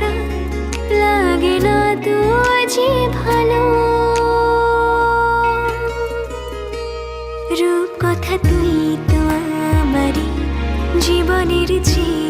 তো ভালো। রূপ কথা তুই তো জীবনের জীব